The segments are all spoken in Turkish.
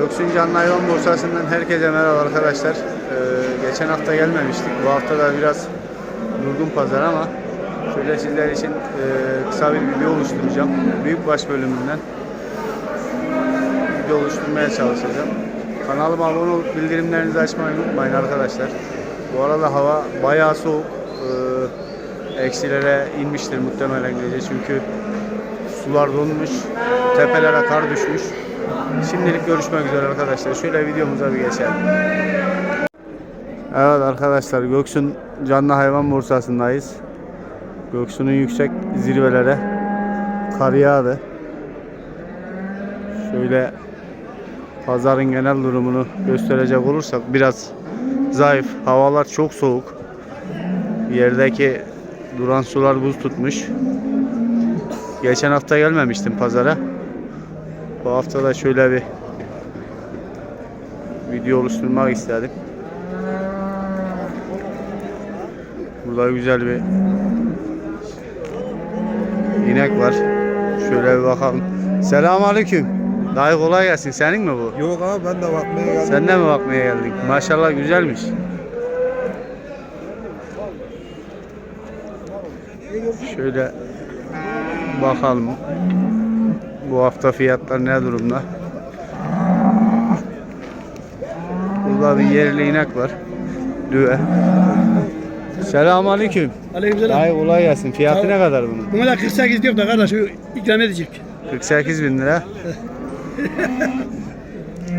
Göksun Canlı Hayvan Borsası'ndan herkese merhaba arkadaşlar. Ee, geçen hafta gelmemiştik. Bu hafta da biraz durgun pazar ama şöyle sizler için e, kısa bir video oluşturacağım. Büyükbaş bölümünden video oluşturmaya çalışacağım. Kanalıma abone olup bildirimlerinizi açmayı unutmayın arkadaşlar. Bu arada hava bayağı soğuk. Ee, eksilere inmiştir muhtemelen gece çünkü sular donmuş, tepelere kar düşmüş. Şimdilik görüşmek üzere arkadaşlar. Şöyle videomuza bir geçelim. Evet arkadaşlar Göksun Canlı Hayvan Borsası'ndayız. Göksun'un yüksek zirvelere kar yağdı. Şöyle pazarın genel durumunu gösterecek olursak biraz zayıf. Havalar çok soğuk. Yerdeki duran sular buz tutmuş. Geçen hafta gelmemiştim pazara. Bu hafta da şöyle bir video oluşturmak istedim. Burada güzel bir inek var. Şöyle bir bakalım. Selamun aleyküm. Dayı kolay gelsin. Senin mi bu? Yok abi ben de bakmaya geldim. Sen de mi bakmaya geldin? Maşallah güzelmiş. Şöyle bakalım. Bu hafta fiyatlar ne durumda? Burada bir yerli inek var. Düve. Selamünaleyküm. Aleykümselam. Dayı kolay gelsin. Fiyatı ne kadar bunun? Buna da 48 diyor da kardeş ikram edecek. 48 bin lira.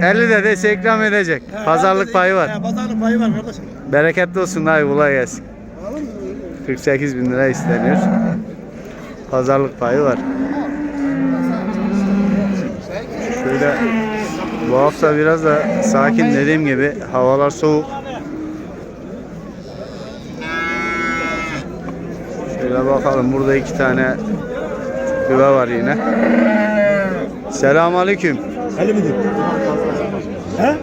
50 de dese ikram edecek. Pazarlık payı var. He, pazarlık payı var kardeşim. Bereketli olsun dayı kolay gelsin. 48 bin lira isteniyor. Pazarlık payı var. Şöyle bu hafta biraz da sakin dediğim gibi havalar soğuk. Şöyle bakalım burada iki tane düve var yine. Selamünaleyküm. Ali midir? He?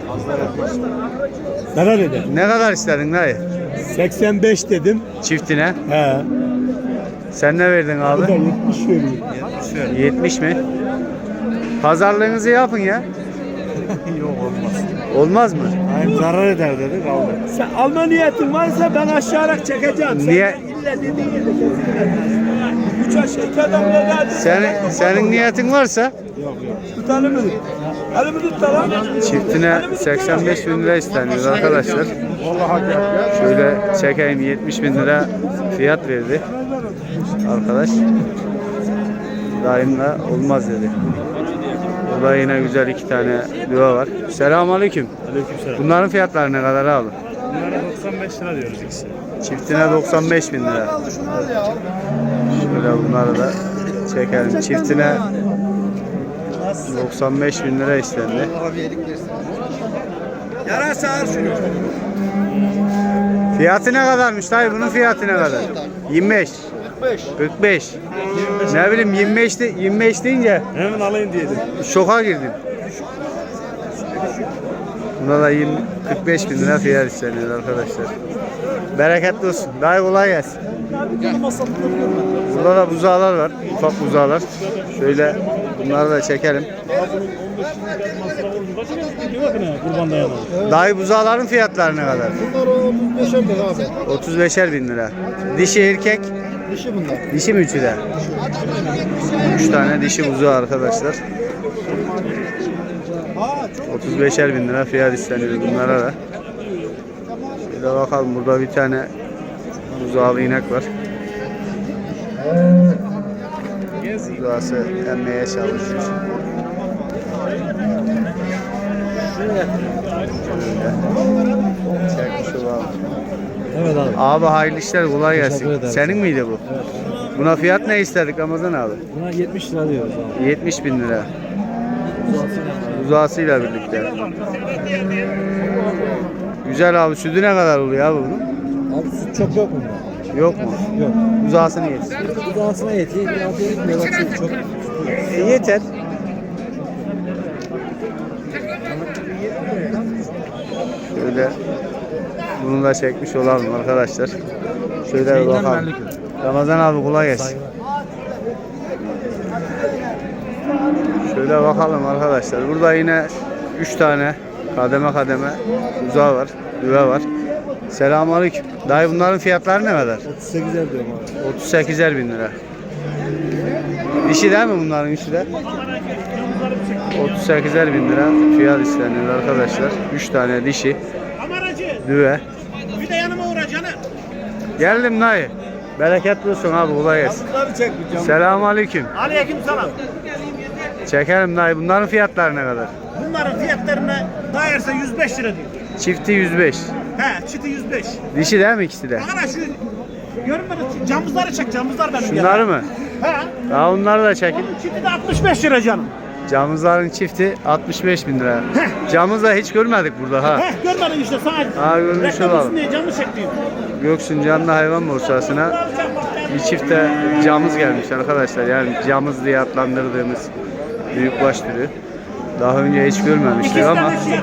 Karar eder. Ne kadar istedin dayı? 85 dedim. Çiftine. He. Sen ne verdin abi? Bu da 70 veriyor. 70 mi? Pazarlığınızı yapın ya. Yok olmaz. Olmaz mı? Hayır zarar eder dedi kaldı. Sen alma niyetin varsa ben aşağıya çekeceğim. Niye? Sen illa dediğin yerde kesinlikle. Üç aşağı iki adam geldi. Senin, senin niyetin varsa Yok yok. Tutalım mı? Ali mi tutalım? çiftine 85 bin lira isteniyor arkadaşlar. Vallahi hak ya. Şöyle çekeyim 70 bin lira fiyat verdi arkadaş. Daim da olmaz dedi. Burada yine güzel iki tane düve var. Selamun aleyküm. Aleykümselam. Bunların fiyatları ne kadar abi? Bunlara 95 lira diyoruz ikisi. Çiftine 95 bin lira. Şöyle bunları da çekelim. Çiftine 95 bin lira istendi. Yarasa al şunu. Fiyatı ne kadarmış dayı? Bunun fiyatı ne kadar? 25. 45. Ne bileyim 25 de, 25 deyince Hemen alayım diyelim. şoka girdim. Buna da 20, 45 bin lira fiyat isteniyor arkadaşlar. Bereketli olsun. Dayı kolay gelsin. Burada da buzağlar var. Ufak buzağlar. Şöyle bunları da çekelim. Kurban dayanır. Dayı buzağların fiyatları ne kadar? Bunlar 35'er lira abi. 35'er bin lira. Dişi erkek, Dişi bunlar. dişi mi üçü de? Üç tane dişi buzağı arkadaşlar. 35'er bin lira fiyat isteniyor bunlara da. Şöyle bakalım burada bir tane buzağlı inek var. Buzağısı emmeye çalışıyor. Şöyle. Çekmiş olalım. Evet abi. Hayırlı işler kolay gelsin. Senin miydi bu? Buna fiyat ne istedik Ramazan abi? Buna 70 lira diyoruz abi. 70 bin lira. Uzağısıyla birlikte. Güzel abi sütü ne kadar oluyor abi bunun? Abi süt çok yok bunda. Yok mu? Yok. Uzağısını yetsin. Gıdasına yetiyor. Ya bu etmiyor. Bak çok çok. E, yeter. Şöyle bunu da çekmiş olalım arkadaşlar. Şöyle bir bakalım. Ramazan abi kolay gelsin. Şöyle bakalım arkadaşlar. Burada yine 3 tane kademe kademe buzağı var, düve var. Selamünaleyküm. Dayı bunların fiyatları ne kadar? 38'er diyorum abi. 38'er bin lira. Dişi değil mi bunların üçü de? 38'er bin lira fiyat isteniyor arkadaşlar. 3 tane dişi, düve. bir de yanıma uğra canım. Geldim dayı. Bereketli olsun abi kolay gelsin. Bunları çekmeyeceğim. Selamünaleyküm. Aleyküm selam. Çekelim dayı. Bunların fiyatları ne kadar? Bunların fiyatlarına dairse 105 lira diyor. Çifti 105. He çiti 105. Dişi değil mi ikisi de? Bakana şu görünmedi camızları çek camızlar benim Şunları mı? He. Ya onları da çekin. Onun çiti de 65 lira canım. Camızların çifti 65 bin lira. Camız da hiç görmedik burada ha. He görmedin işte sana. Ha, görmüş olalım. diye camı çektim. Göksun Canlı Hayvan Borsası'na bir çifte camız gelmiş arkadaşlar. Yani camız diye adlandırdığımız büyükbaş türü. Daha önce hiç görmemiştik ama şey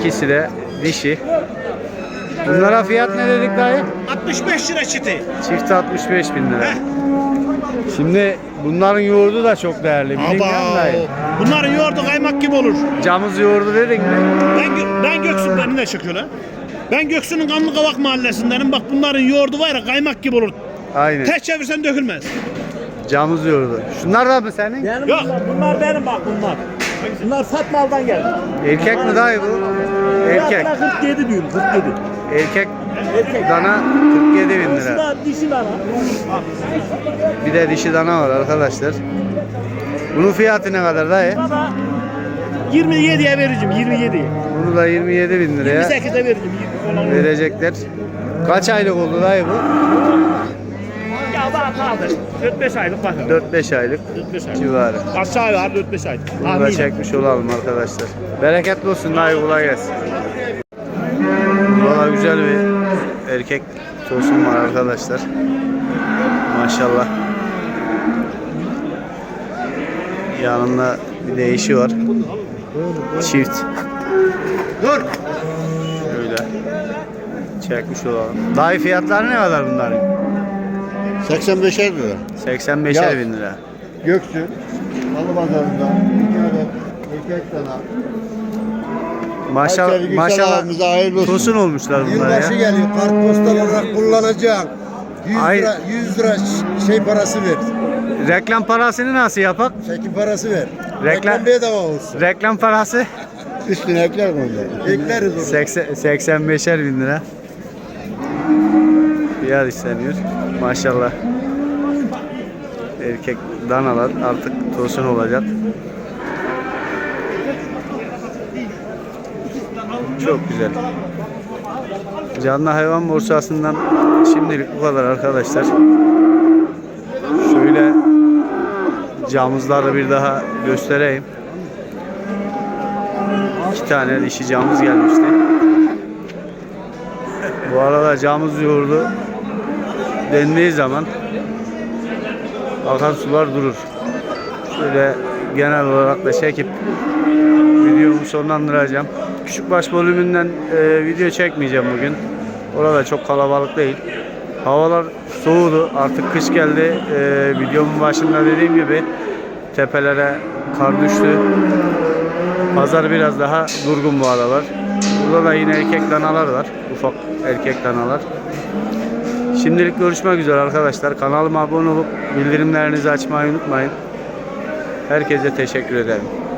ikisi de dişi. Bunlara fiyat ne dedik dayı? 65 lira çiti. Çifti 65 bin lira. Şimdi bunların yoğurdu da çok değerli. Aba. dayı? Bunların yoğurdu kaymak gibi olur. Camız yoğurdu dedik mi? Ben, Gö- ben Göksu beni de çekiyor lan. Ben Göksu'nun Kanlı Kavak mahallesindenim. Bak bunların yoğurdu var ya kaymak gibi olur. Aynen. Ters çevirsen dökülmez. Camız yoğurdu. Şunlar da mı senin? Yani Yok. bunlar, bunlar benim bak bunlar. Bunlar Fatmal'dan geldi. Erkek mi dayı bu? Erkek. Fiyatlar 47 diyorum 47. Erkek Erkek. Dana 47 bin lira. Dişi var ha. Bir de dişi dana var arkadaşlar. Bunun fiyatı ne kadar dayı? Baba 27'ye vereceğim 27'ye. Bunu da 27 bin liraya 28'e vereceğim. 20 falan olur. verecekler. Kaç aylık oldu dayı bu? Ya daha kaldı. 4-5 aylık bakın. 4-5 aylık 4-5 aylık. civarı. Aşağı var 4-5 aylık. Bunu da çekmiş olalım arkadaşlar. Bereketli olsun dayı kolay gelsin. Güzel bir erkek tosun var arkadaşlar. Maşallah. Yanında bir değişi var. Çift. Dur. Şöyle. Çekmiş olalım. Dayı fiyatları ne kadar bunların? 85'er lira. 85'er Ya. bin lira. Göksü, Malı Pazarı'nda iki adet erkek dana. Maşallah, maşallah Gülşen hayırlı olsun. tosun olmuşlar bunlar Yılbaşı ya. geliyor, kartpostal olarak kullanacaksın. 100 Ay- lira, 100 lira ş- şey parası ver. Reklam parasını nasıl yapak? Çekim parası ver. Reklam- bedava olsun. Reklam parası Üstüne ekler bunu. Ekleriz onu. 80, 85'er bin lira. Fiyat isteniyor. Maşallah. Erkek danalar artık tosun olacak. Çok güzel. Canlı hayvan borsasından şimdilik bu kadar arkadaşlar. Şöyle camızları bir daha göstereyim. İki tane dişi camız gelmişti. Bu arada camız yoğurdu dendiği zaman akan sular durur. Şöyle genel olarak da çekip videomu sonlandıracağım. Küçük baş bölümünden e, video çekmeyeceğim bugün. Orada çok kalabalık değil. Havalar soğudu. Artık kış geldi. E, videomun başında dediğim gibi tepelere kar düştü. Pazar biraz daha durgun bu aralar. Burada da yine erkek danalar var. Ufak erkek danalar. Şimdilik görüşmek üzere arkadaşlar. Kanalıma abone olup bildirimlerinizi açmayı unutmayın. Herkese teşekkür ederim.